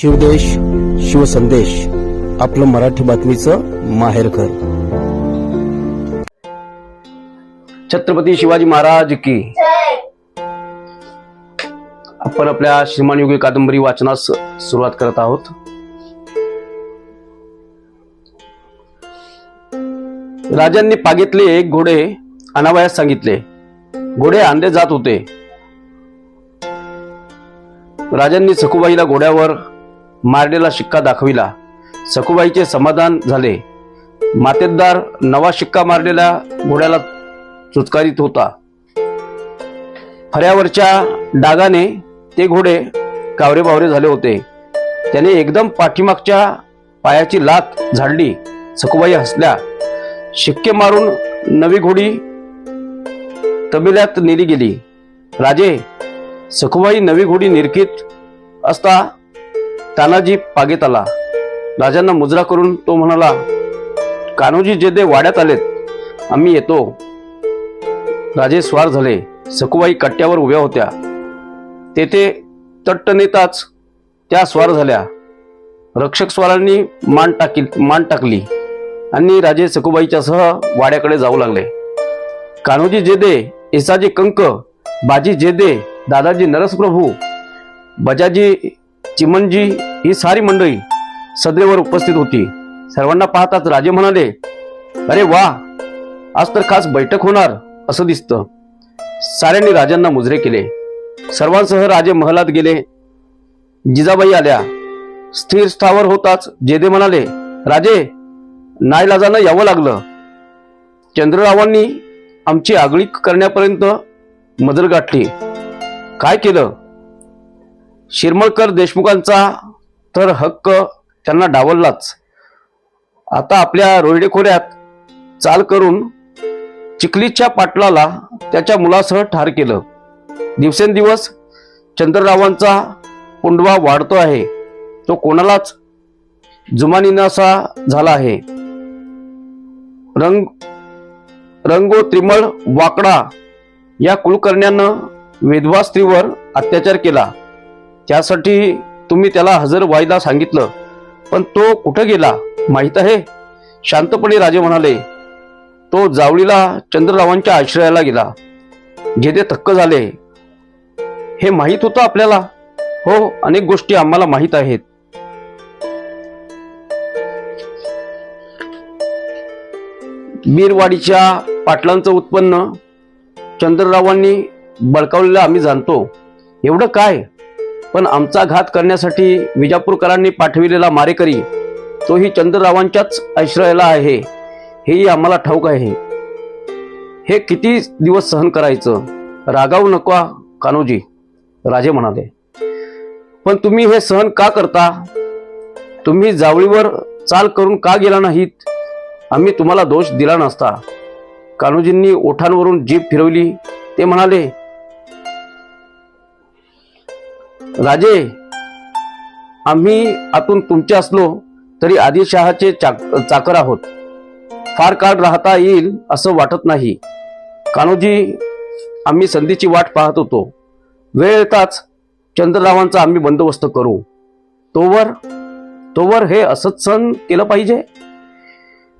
शिवदेश शिवसंदेश आपलं मराठी बातमीचं माहेरकर छत्रपती शिवाजी महाराज की. आपण आपल्या श्रीमान योगी कादंबरी वाचनास सुरुवात करत आहोत. राजांनी पागितले एक घोडे अनावयास सांगितले. घोडे आणले जात होते. राजांनी सखुबाईला घोड्यावर मारलेला शिक्का दाखविला. सखुबाईचे समाधान झाले. मातेदार नवा शिक्का मारलेल्या घोड्याला चुचकारीत होता. फऱ्यावरच्या डागाने ते घोडे कावरे बावरे झाले होते. त्याने एकदम पाठीमागच्या पायाची लात झाडली. सखुबाई हसल्या. शिक्के मारून नवी घोडी तबिल्यात नेली गेली. राजे सखुबाई नवी घोडी निरखीत असता तानाजी पागेत आला राजांना मुजरा करून तो म्हणाला कान्होजी जेदे वाड्यात आलेत आम्ही येतो. राजे स्वार झाले. सखुबाई कट्ट्यावर उभ्या होत्या. तेथे तट्ट नेताच त्या स्वार झाल्या. रक्षक स्वारांनी मान टाकी मान टाकली आणि राजे सखुबाईच्या सह वाड्याकडे जाऊ लागले. कान्होजी जेदे एसाजी कंक बाजी जेदे दादाजी नरसप्रभू बजाजी चिमनजी ही सारी मंडळी सदरेवर उपस्थित होती. सर्वांना पाहताच राजे म्हणाले अरे वा आज तर खास बैठक होणार असं दिसतं. साऱ्यांनी राजांना मुजरे केले. सर्वांसह राजे महलात गेले. जिजाबाई आल्या. स्थिर स्थावर होताच जेदे म्हणाले राजे नाईलाजानं यावं लागलं. चंद्ररावांनी आमची आगळी करण्यापर्यंत मजल गाठली. काय केलं? शिरमळकर देशमुखांचा तर हक्क त्यांना डावललाच. आता आपल्या रोहिडेखोऱ्यात चाल करून चिखलीच्या पाटलाला त्याच्या मुलासह ठार केलं. दिवसेंदिवस चंद्ररावांचा पुंडवा वाढतो आहे. तो कोणालाच जुमानीनासा झाला आहे. रंग रंगो त्रिमळ वाकडा या कुलकर्ण्यानं विधवा स्त्रीवर अत्याचार केला. त्यासाठी तुम्ही त्याला हजर व्हायला सांगितलं. पण तो कुठं गेला माहीत आहे? शांतपणे राजे म्हणाले तो जावळीला चंद्ररावांच्या आश्रयाला गेला. जेथे थक्क झाले. हे माहीत होतं आपल्याला? हो अनेक गोष्टी आम्हाला माहीत आहेत. बीरवाडीच्या पाटलांचं उत्पन्न चंद्ररावांनी बळकावलेलं आम्ही जाणतो. एवढं काय? पण आमचा घात करण्यासाठी विजापूरकरांनी पाठविलेला मारेकरी तोही चंद्ररावांच्याच आश्रयाला आहे. हेही आम्हाला ठाऊक आहे. हे किती दिवस सहन करायचं? रागावू नका कान्होजी. राजे म्हणाले. पण तुम्ही हे सहन का करता? तुम्ही जावळीवर चाल करून का गेला नाहीत? आम्ही तुम्हाला दोष दिला नसता. कान्होजींनी ओठांवरून जीभ फिरवली. ते म्हणाले राजे आम्ही आतून तुमचे असलो तरी आदिलशहाचे चाक चाकर आहोत. फार काळ राहता येईल असं वाटत नाही. कान्होजी आम्ही संधीची वाट पाहत होतो. वेळ येताच चंद्ररावांचा आम्ही बंदोबस्त करू. तोवर तोवर हे असंच सण केलं पाहिजे?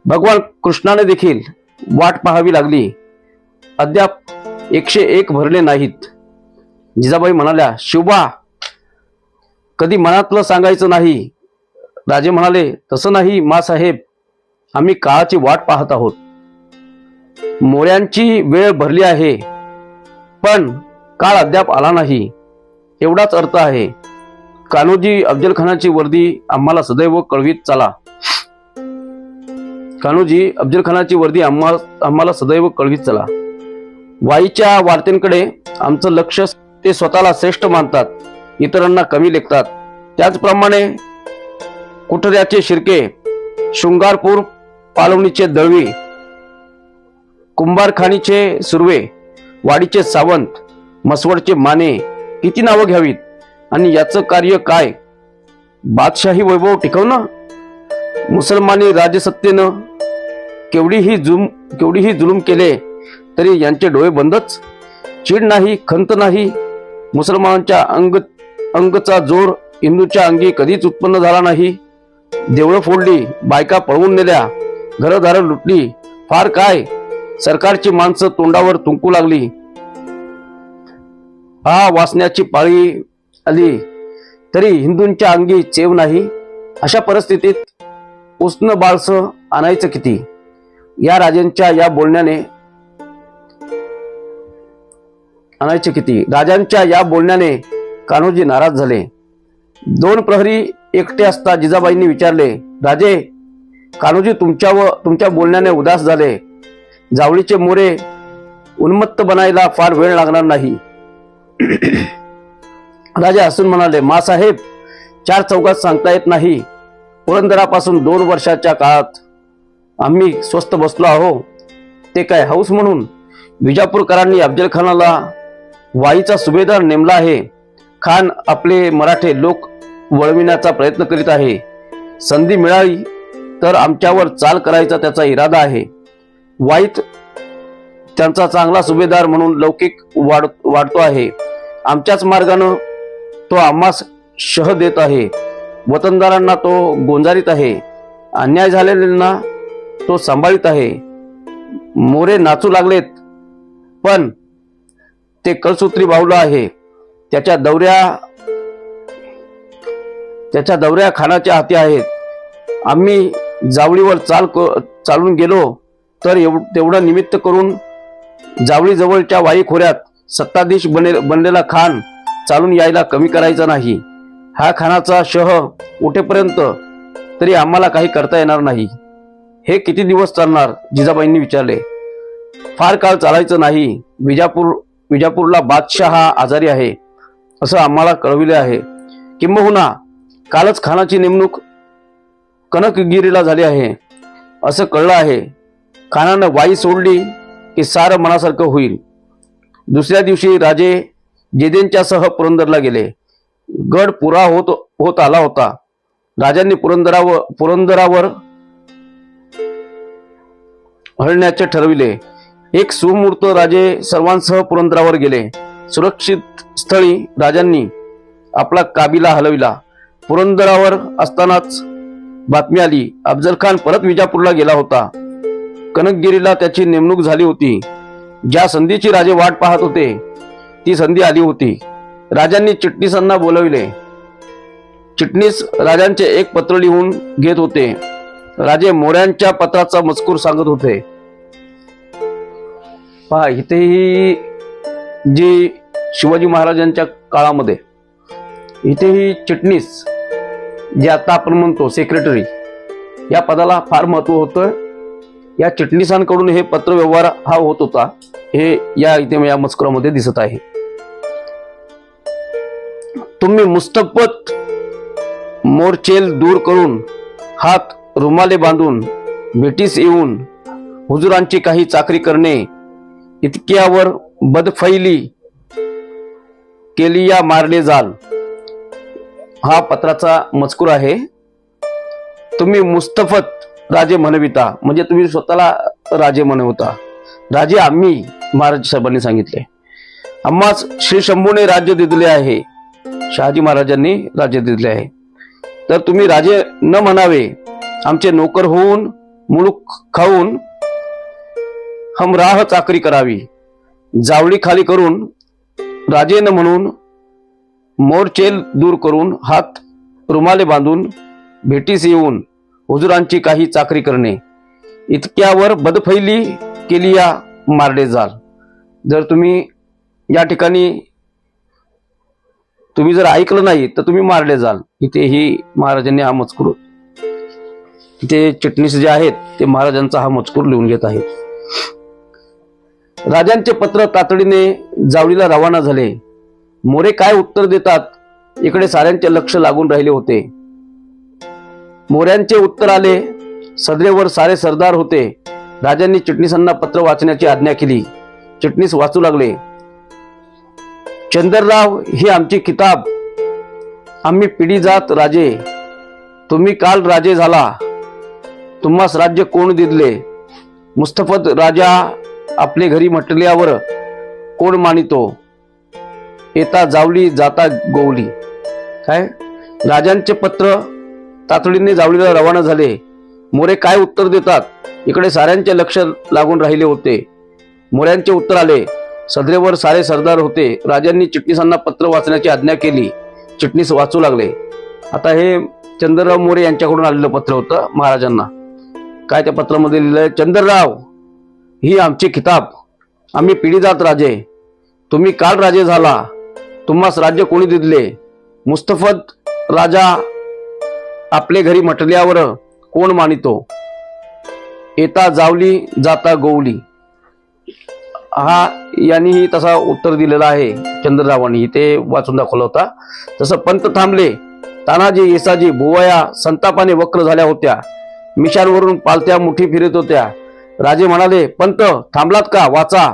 भगवान कृष्णाने देखील वाट पाहावी लागली. अद्याप एकशे एक भरले नाहीत. जिजाबाई म्हणाल्या शिवबा कधी मनातलं सांगायचं नाही. राजे म्हणाले तसं नाही मासाहेब आम्ही काळाची वाट पाहत आहोत. मोऱ्यांची वेळ भरली आहे. पण काळ अद्याप आला नाही. एवढाच अर्थ आहे. कान्होजी अफजल खानाची वर्दी आम्हाला सदैव कळवीत चला. कान्होजी अफजल खानाची वर्दी आम्हा आम्हाला सदैव कळवीत चला. वाईच्या वार्तेंकडे आमचं लक्ष ते स्वतःला श्रेष्ठ मानतात. इतरांना कमी लेखतात. त्याचप्रमाणे कुठऱ्याचे शिरके शृंगारपूर पालवणीचे दळवी कुंभारखानीचे सुर्वे वाडीचे सावंत मसवडचे माने किती नावं घ्यावीत? आणि याचं कार्य काय? बादशाही वैभव टिकवणं? मुसलमानी राजसत्तेनं केवढीही जुम केवढीही जुलूम केले तरी यांचे डोळे बंदच? चीड नाही खंत नाही मुसलमानांच्या अंग अंगचा जोर हिंदूच्या अंगी कधीच उत्पन्न झाला नाही. देवळं फोडली बायका पळवून नेल्या घरदारं लुटली. फार काय? सरकारची माणसं तोंडावर तुंकू लागली. हा वाचण्याची पाळी आली. तरी हिंदूंच्या अंगी चेव नाही. अशा परिस्थितीत उष्ण बाळस आणायचं किती? या राजांच्या या बोलण्याने आणायचे किती? राजांच्या या बोलण्याने कान्होजी नाराज झाले. दोन प्रहरी एकटे असता जिजाबाईंनी विचारले राजे कान्होजी तुमच्या व तुमच्या बोलण्याने उदास झाले. जावळीचे मोरे उन्मत्त बनायला फार वेळ लागणार नाही. राजा हसून म्हणाले मासाहेब चार चौकात सांगता येत नाही. पुरंदरापासून दोन वर्षाच्या काळात आम्ही स्वस्त बसलो आहो. ते काय हौस म्हणून? विजापूरकरांनी अफजल खानाला वाईचा सुभेदार नेमला आहे. खान आपले मराठे लोक वळविण्याचा प्रयत्न करीत आहे. संधी मिळाली तर आमच्यावर चाल करायचा त्याचा इरादा आहे. वाईट त्यांचा चांगला सुभेदार म्हणून लौकिक वाढ वाढतो आहे. आमच्याच मार्गानं तो आम्हास शह देत आहे. वतनदारांना तो गोंजारीत आहे. अन्याय झालेल्यांना तो सांभाळीत आहे. मोरे नाचू लागलेत पण ते कलसूत्री बावलं आहे. त्याच्या दौऱ्या त्याच्या दौऱ्या खानाच्या हाती आहेत. आम्ही जावळीवर चाल क- चालून गेलो तर एव तेवढं निमित्त करून जावळीजवळच्या वाई खोऱ्यात सत्ताधीश बने बनलेला खान चालून यायला कमी करायचा नाही. हा खानाचा शह उठेपर्यंत तरी आम्हाला काही करता येणार नाही. हे किती दिवस चालणार? जिजाबाईंनी विचारले. फार काळ चालायचं नाही. विजापूर विजापूरला बादशाह हा आजारी आहे. असं आम्हाला कळविले आहे. किंबहुना कालच खानाची नेमणूक कनकगिरीला झाली आहे. असं कळलं आहे. खानानं वाई सोडली की सारं मनासारखं होईल. दुसऱ्या दिवशी राजे जेदेंच्या सह पुरंदरला गेले. गड पुरा होत होत आला होता. राजांनी पुरंदरावर पुरंदरावर हळण्याचे ठरविले. एक सुमूर्त राजे सर्वांसह पुरंदरावर गेले. सुरक्षित स्थळी राजांनी आपला काबिला हलविला. पुरंदरावर असतानाच बातमी आली अफजल खान परत विजापूरला गेला होता. कनकगिरीला त्याची नेमणूक झाली होती. ज्या संधीची राजे वाट पाहत होते ती संधी आली होती. राजांनी चिटणीसांना बोलविले. चिटणीस राजांचे एक पत्र लिहून घेत होते. राजे मोऱ्यांच्या पत्राचा मजकूर सांगत होते. पहा इथेही जी शिवाजी महाराजांच्या काळामध्ये. इथे ही चिटणीस जे आता आपण म्हणतो सेक्रेटरी या पदाला फार महत्त्व होतं. या चिटणीसांकडून हे पत्र व्यवहार हा होत होता हे या इथे या मजकुरामध्ये दिसत आहे. तुम्ही मुस्तफत मोरचेल दूर करून हात रुमाले बांधून ब्रिटिश येऊन हुजुरांची काही चाकरी करणे इतक्यावर बदफैली केली या मारले जाल. हा पत्राचा मजकूर आहे. तुम्ही मुस्तफत राजे म्हणविता म्हणजे तुम्ही स्वतःला राजे म्हणवता राजे आम्ही महाराज साहेबांनी सांगितले. आम्हाच श्री शंभूने राज्य दिले आहे. शहाजी महाराजांनी राज्य दिले आहे. तर तुम्ही राजे न म्हणावे आमचे नोकर होऊन मुलूक खाऊन हमराह चाकरी करावी. जावळी खाली करून राजेन म्हणून मोरचेल दूर करून हात रुमाले बांधून भेटीस येऊन हुजुरांची काही चाकरी करणे. इतक्यावर बदफैली केली या मारडे जाल. जर तुम्ही या ठिकाणी तुम्ही जर ऐकलं नाही तर तुम्ही मारले जाल. इथेही महाराजांनी हा मजकूर इथे चिटणीस जे आहेत ते महाराजांचा हा मजकूर लिहून घेत आहेत. राजांचे पत्र तातडीने जावळीला रवाना झाले. मोरे काय उत्तर देतात? इकडे साऱ्यांचे लक्ष लागून राहिले होते. मोऱ्यांचे उत्तर आले. सदरेवर सारे सरदार होते. राजांनी चिटणीसांना पत्र वाचण्याची आज्ञा केली. चिटणीस वाचू लागले. चंदरराव ही आमची किताब. आम्ही पिढी जात राजे. तुम्ही काल राजे झाला. तुम्हास राज्य कोण दिले? मुस्तफत राजा आपले घरी म्हटल्यावर कोण मानितो? येता जावली जाता गोवली. काय? राजांचे पत्र तातडीने जावळीला रवाना झाले. मोरे काय उत्तर देतात? इकडे साऱ्यांचे लक्ष लागून राहिले होते. मोऱ्यांचे उत्तर आले. सदरेवर सारे सरदार होते. राजांनी चिटणीसांना पत्र वाचण्याची आज्ञा केली. चिटणीस वाचू लागले. आता हे चंद्रराव मोरे यांच्याकडून आलेलं पत्र होतं महाराजांना. काय त्या पत्रामध्ये लिहिलंय? चंद्रराव ही आमची किताब आम्ही पिढी जात राजे. तुम्ही काल राजे झाला. तुम्हास राज्य कोणी दिले? मुस्तफत राजा आपले घरी म्हटल्यावर कोण मानितो? येता जावली जाता गोवली. हा यांनीही तसा उत्तर दिलेला आहे. चंद्ररावांनी ते वाचून दाखवला होता. तसं पंत थांबले. तानाजी येसाजी भुवया संतापाने वक्र झाल्या होत्या. मिशांवरून पालत्या मुठी फिरत होत्या. राजे म्हणाले पंत थांबलात का? वाचा.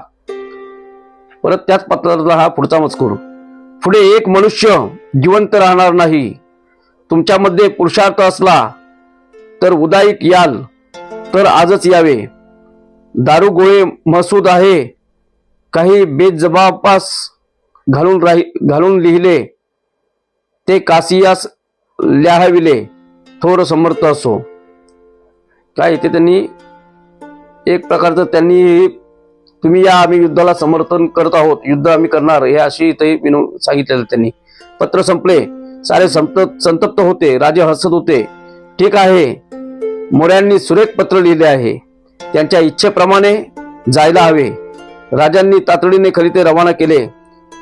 परत त्याच पत्रातला हा पुढचा मजकूर. पुढे एक मनुष्य जिवंत राहणार नाही. तुमच्यामध्ये पुरुषार्थ असला तर उदायिक याल तर आजच यावे. दारू गोळे महसूद आहे. काही बेजबापास घालून राही घालून लिहिले. ते कासियास लिहाविले थोर समर्थ असो. काय इथे त्यांनी एक प्रकारचं त्यांनी तुम्ही या आम्ही युद्धाला समर्थन करत आहोत युद्ध आम्ही करणार हे अशी इथे विनोद सांगितलेलं त्यांनी. पत्र संपले सारे संपत संतप्त होते राजे हसत होते. ठीक आहे मोऱ्यांनी सुरेख पत्र लिहिले आहे. त्यांच्या इच्छेप्रमाणे जायला हवे. राजांनी तातडीने खरीते रवाना केले.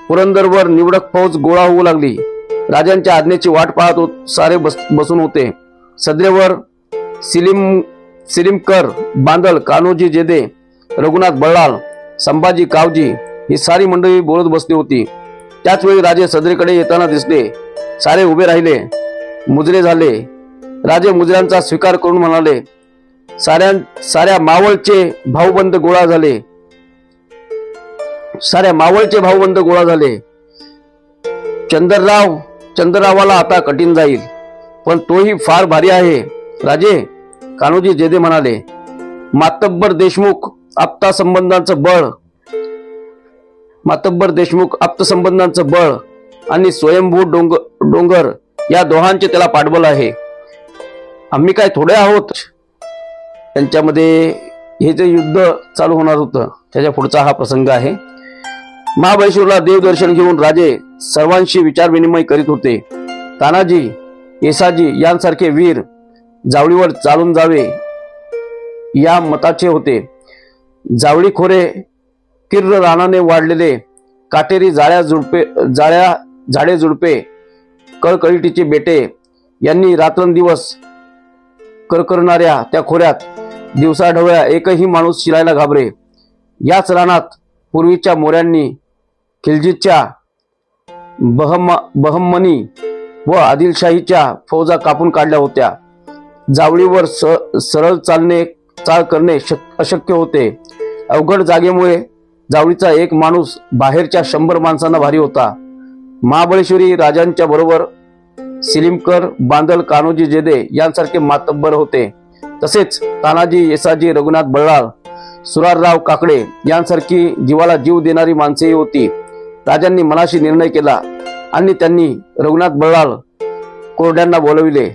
पुरंदरवर निवडक फौज गोळा होऊ लागली. राजांच्या आज्ञेची वाट पाहत होत सारे बस बसून होते. सद्रेवर सिलिम सिलिमकर बांदल कान्होजी जेदे रघुनाथ बळलाल संभाजी कावजी ही सारी मंडळी बोलत बसली होती. त्याचवेळी राजे सदरीकडे येताना दिसले. सारे उभे राहिले. मुजरे झाले. राजे मुजऱ्यांचा स्वीकार करून म्हणाले साऱ्या साऱ्या मावळचे भाऊबंद गोळा झाले. साऱ्या मावळचे भाऊबंद गोळा झाले. चंद्रराव चंद्ररावाला आता कठीण जाईल. पण तोही फार भारी आहे. राजे कान्होजी जेदे म्हणाले मातब्बर देशमुख आप्ता संबंधांचं बळ. मातब्बर देशमुख आप्तसंबंधांचं बळ आणि स्वयंभू डोंगर डोंगर या दोहांचे त्याला पाठबळ आहे. आम्ही काय थोडे आहोत? त्यांच्यामध्ये हे जे युद्ध चालू होणार होतं त्याच्या पुढचा हा प्रसंग आहे. महाबळेश्वरला देवदर्शन घेऊन राजे सर्वांशी विचारविनिमय करीत होते. तानाजी येसाजी यांसारखे वीर जावळीवर चालून जावे या मताचे होते. जावळी खोरे किर्र रानाने वाढलेले काटेरी जाळ्या झुडपे जाळ्या झाडे झुडपे कळकळीटीचे बेटे यांनी रात्रंदिवस करकरणाऱ्या त्या खोऱ्यात दिवसाढवळ्या एकही माणूस शिरायला घाबरे. याच रानात पूर्वीच्या मोऱ्यांनी खिलजीतच्या बहम बहमनी व आदिलशाहीच्या फौजा कापून काढल्या होत्या. जावळीवर स सरळ चालणे चाल करणे शक अशक्य होते. अवघड जागेमुळे जावळीचा एक माणूस बाहेरच्या शंभर माणसांना भारी होता. महाबळेश्वरी राजांच्या बरोबर सिलिमकर बांदल कान्होजी जेदे यांसारखे मातब्बर होते. तसेच तानाजी येसाजी रघुनाथ बळलाळ सुरारराव काकडे यांसारखी जीवाला जीव देणारी माणसेही होती. राजांनी मनाशी निर्णय केला आणि त्यांनी रघुनाथ बळलाळ कोरड्यांना बोलविले.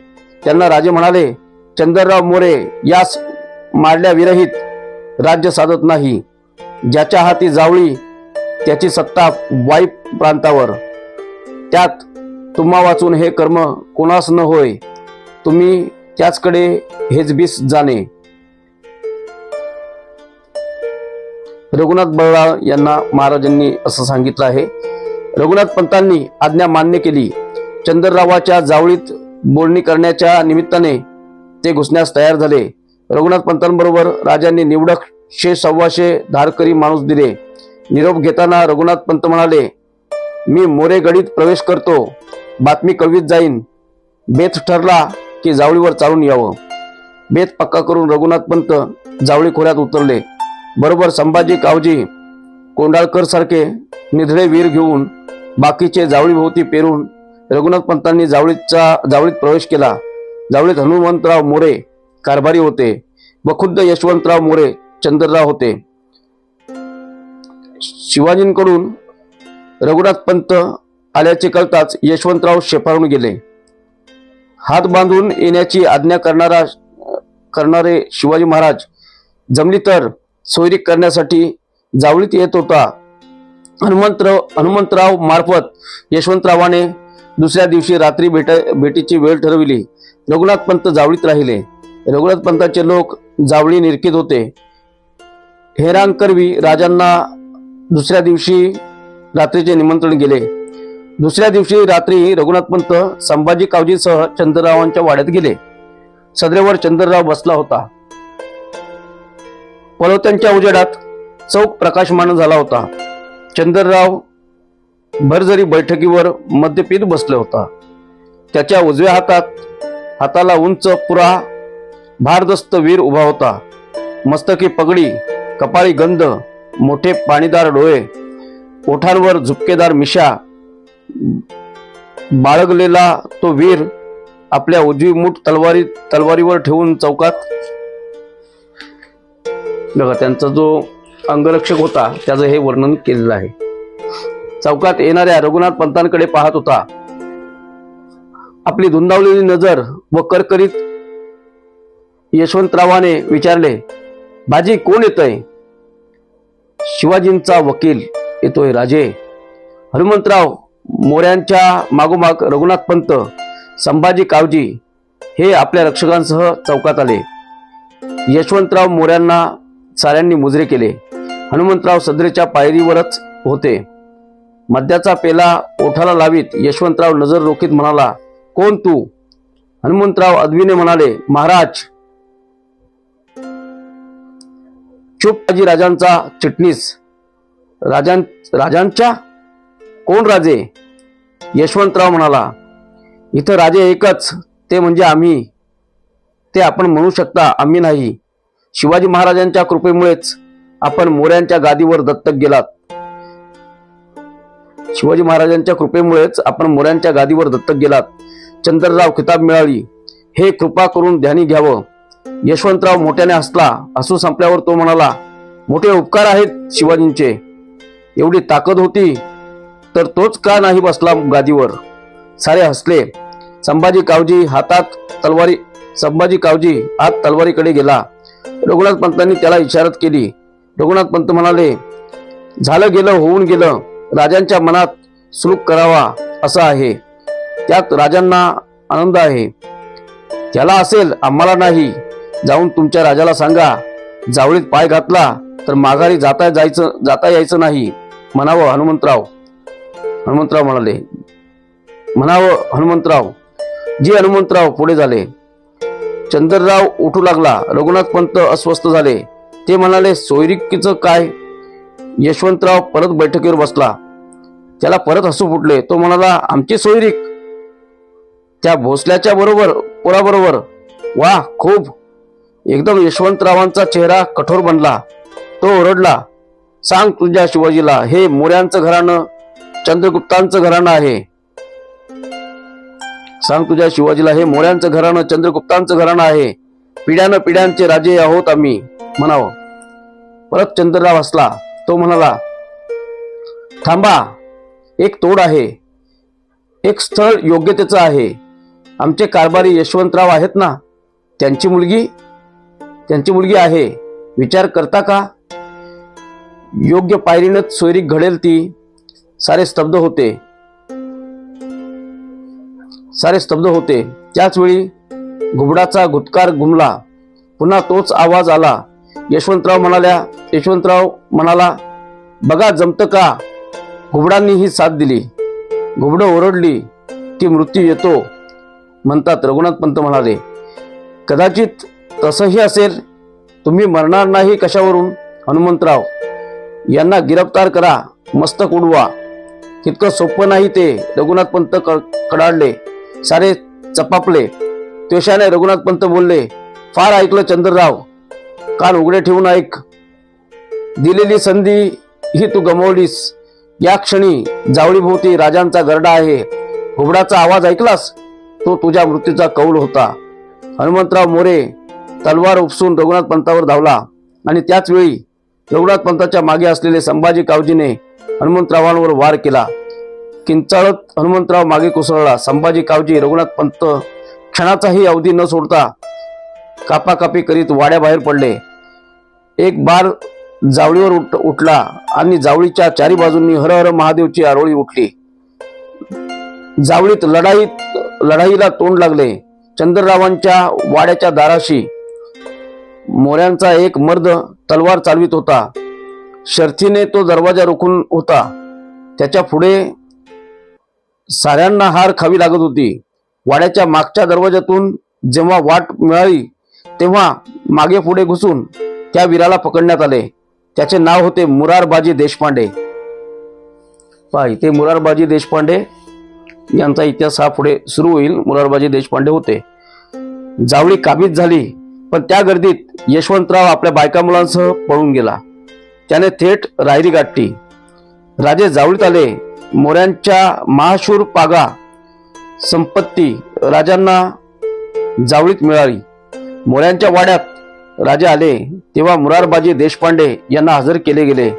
त्यांना राजे म्हणाले चंद्रराव मोरे यास मारल्या विरहित राज्य साधत नाही. ज्याच्या हाती जावळी त्याची सत्ता वाईप प्रांतावर. त्यात तुम्हा वाचून हे कर्म कोणास न होय तुम्ही त्याचकडे हेजबीस जाणे. रघुनाथ बळराव यांना महाराजांनी असं सांगितलं आहे. रघुनाथ पंतांनी आज्ञा मान्य केली. चंद्ररावाच्या जावळीत बोलणी करण्याच्या निमित्ताने ते घुसण्यास तयार झाले. रघुनाथ पंतांबरोबर राजांनी निवडक शे सव्वाशे धारकरी माणूस दिले. निरोप घेताना रघुनाथ पंत म्हणाले मी मोरेगडीत प्रवेश करतो. बातमी कळवीत जाईन. बेत ठरला की जावळीवर चालून यावं. बेत पक्का करून रघुनाथ पंत जावळी खोऱ्यात उतरले. बरोबर संभाजी कावजी कोंडाळकर सारखे निधडे वीर घेऊन बाकीचे जावळीभोवती पेरून रघुनाथ पंतांनी जावळीचा जावळीत प्रवेश केला. जावळीत हनुमंतराव मोरे कारभारी होते. व खुद्द यशवंतराव मोरे चंद्रराव होते. शिवाजींकडून रघुनाथ पंत आल्याचे कळताच यशवंतराव शेफारून गेले. हात बांधून येण्याची आज्ञा करणारा करणारे शिवाजी महाराज जमली तर सोयरी करण्यासाठी जावळीत येत होता. हनुमंतराव हनुमंतराव मार्फत यशवंतरावाने दुसऱ्या दिवशी रात्री भेट भेटीची वेळ ठरविली. रघुनाथ पंत जावळीत राहिले. रघुनाथ पंताचे लोक जावळी निरखित होते. हेरांकरवी राजांना दुसऱ्या दिवशी रात्रीचे निमंत्रण गेले. दुसऱ्या दिवशी रात्री रघुनाथ पंत संभाजी कावजीसह चंद्ररावांच्या वाड्यात गेले. सदरेवर चंद्रराव बसला होता. पलवत्यांच्या उजेडात चौक प्रकाशमान झाला होता. चंद्रराव भरजरी बैठकीवर मद्यपीत बसले होता. त्याच्या उजव्या हातात हाताला उंच पुरा भारदस्त वीर उभा होता. मस्तकी पगडी कपाळी गंध मोठे पाणीदार डोळे ओठांवर झुपकेदार मिशा बाळगलेला तो वीर आपल्या उजवी मूठ तलवारी तलवारीवर ठेवून चौकात बघा त्यांचा जो अंगरक्षक होता त्याचं हे वर्णन केलेलं आहे. चौकात येणाऱ्या रघुनाथ पंतांकडे पाहत होता. आपली धुंदावलेली नजर व करकरीत यशवंतरावाने विचारले बाजी कोण येतय? शिवाजींचा वकील येतोय राजे. हनुमंतराव मोऱ्यांच्या मागोमाग रघुनाथ पंत संभाजी कावजी हे आपल्या रक्षकांसह चौकात आले. यशवंतराव मोऱ्यांना साऱ्यांनी मुजरे केले. हनुमंतराव सदरेच्या पायरीवरच होते. मद्याचा पेला ओठाला लावीत यशवंतराव नजर रोखीत म्हणाला कोण तू? हनुमंतराव अदवीने म्हणाले महाराज. चुपजी राजांचा चिटणीस. राजां राजांच्या कोण राजे? यशवंतराव म्हणाला इथं राजे एकच ते म्हणजे आम्ही. ते आपण म्हणू शकता आम्ही नाही. शिवाजी महाराजांच्या कृपेमुळेच आपण मोऱ्यांच्या गादीवर दत्तक गेलात. शिवाजी महाराजांच्या कृपेमुळेच आपण मोऱ्यांच्या गादीवर दत्तक गेलात. चंद्रराव खिताब मिळाली. हे कृपा करून ध्यानी घ्यावं. यशवंतराव मोठ्याने हसला. हसू संपल्यावर तो म्हणाला मोठे उपकार आहेत शिवाजींचे. एवढी ताकद होती तर तोच का नाही बसला गादीवर? सारे हसले. संभाजी कावजी हातात तलवारी संभाजी कावजी हात तलवारीकडे गेला. रघुनाथ पंतांनी त्याला इशारत केली. रघुनाथ पंत म्हणाले झालं गेलं होऊन गेलं. राजांच्या मनात सुलूक करावा असं आहे. त्यात राजांना आनंद आहे. त्याला असेल आम्हाला नाही. जाऊन तुमच्या राजाला सांगा. जावळीत पाय घातला तर माघारी जाता जायचं जाता यायचं नाही. म्हणावं हनुमंतराव. हनुमंतराव म्हणाले म्हणावं हनुमंतराव. जी हनुमंतराव पुढे झाले. चंद्रराव उठू लागला. रघुनाथ पंत अस्वस्थ झाले. ते म्हणाले सोयरिकीचं काय? यशवंतराव परत बैठकीवर बसला. त्याला परत हसू फुटले. तो म्हणाला आमची सोयरीक. त्या भोसल्याच्या बरोबर पोराबरोबर. वा खूप. एकदम यशवंतरावांचा चेहरा कठोर बनला. तो ओरडला सांग तुझ्या शिवाजीला हे मोऱ्यांचं घराणं चंद्रगुप्तांचं घराणं आहे. सांग तुझ्या शिवाजीला हे मोऱ्यांचं घराणं चंद्रगुप्तांचं घराणं आहे. पिढ्यानं पिढ्यांचे राजे आहोत आम्ही म्हणावं. परत चंद्रराव हसला. तो म्हणाला थांबा एक तोड आहे. एक स्थळ योग्यतेचं आहे. आमचे कारभारी यशवंतराव आहेत ना? त्यांची मुलगी त्यांची मुलगी आहे. विचार करता का? योग्य पायरीनच सोयरी घडेल ती. सारे स्तब्ध होते. सारे स्तब्ध होते. त्याच वेळी घुबडाचा घुटकार घुमला पुन्हा तोच आवाज आला. यशवंतराव म्हणाल्या यशवंतराव म्हणाला बघा जमतं का? घुबडांनी ही साथ दिली. घुबडं ओरडली की मृत्यू येतो. म्हणतात रघुनाथ पंत म्हणाले. कदाचित तसंही असेल तुम्ही मरणार नाही कशावरून? हनुमंतराव यांना गिरफ्तार करा मस्तक उडवा. तितकं सोपं नाही ते रघुनाथ पंत कडाडले सारे चपापले. त्वेषाने रघुनाथ पंत बोलले फार ऐकलं चंद्रराव कान उघडे ठेवून ऐक. दिलेली संधी ही तू गमावलीस. या क्षणी जावळीभोवती राजांचा गरडा आहे. हुबडाचा आवाज ऐकलास? तो तुझ्या मृत्यूचा कौल होता. हनुमंतराव मोरे तलवार उपसून रघुनाथ पंतावर धावला आणि त्याचवेळी रघुनाथ पंताच्या मागे असलेले संभाजी कावजीने हनुमंतरावांवर वार केला. किंचाळत हनुमंतराव मागे कोसळला. संभाजी कावजी रघुनाथ पंत क्षणाचाही अवधी न सोडता कापाकापी करीत वाड्याबाहेर पडले. एक बार जावळीवर उठ उठला आणि जावळीच्या चारी बाजूंनी हर हर महादेवची आरोळी उठली. जावळीत लढाईत लढाईला तोंड लागले. चंद्ररावांच्या वाड्याच्या दाराशी मोऱ्यांचा एक मर्द तलवार चालवित होता. शर्थीने तो दरवाजा रोखून होता. त्याच्या पुढे साऱ्यांना हार खावी लागत होती. वाड्याच्या मागच्या दरवाजातून जेव्हा वाट मिळाली तेव्हा मागे पुढे घुसून त्या वीराला पकडण्यात आले. त्याचे नाव होते मुरारबाजी देशपांडे. पहा इथे मुरारबाजी देशपांडे यांचा इतिहास हा पुढे सुरू होईल. मुरारबाजी देशपांडे होते. जावळी काबीज झाली. पण त्या गर्दीत यशवंतराव आपल्या बायका मुलांसह पळून गेला. त्याने थेट रायरी गाठली. राजे जावळीत आले मोऱ्यांच्या महाशूर पागा संपत्ती राजांना जावळीत मिळाली. मोऱ्यांच्या वाड्यात राजे आले तेव्हा मुरारबाजी देशपांडे यांना हजर केले गेले.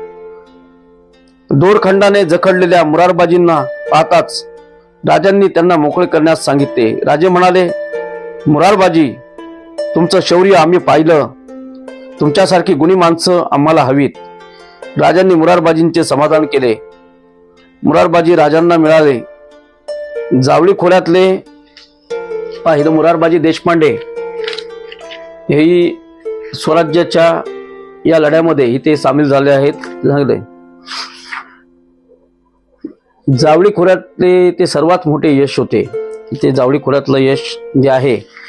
दोरखंडाने जखडलेल्या मुरारबाजींना पाहताच राजांनी त्यांना मोकळे करण्यास सांगितले. राजे म्हणाले मुरारबाजी तुमचं शौर्य आम्ही पाहिलं. तुमच्यासारखी गुणी माणसं आम्हाला हवीत. राजांनी मुरारबाजींचे समाधान केले. मुरारबाजी राजांना मिळाले. जावळी खोऱ्यातले पाहिलं मुरारबाजी देशपांडे. हेही स्वराज्याच्या या लढ्यामध्ये इथे सामील झाले आहेत. झाले. जावळी खोऱ्यातले ते सर्वात मोठे यश होते. ते जावळी खोऱ्यातलं यश जे आहे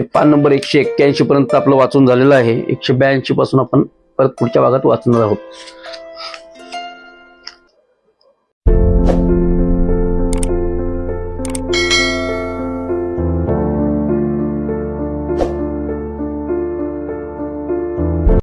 ते पान नंबर एकशे एक्क्याऐंशी पर्यंत आपलं वाचून झालेलं आहे. एकशे ब्याऐंशी पासून आपण परत पुढच्या भागात वाचणार आहोत.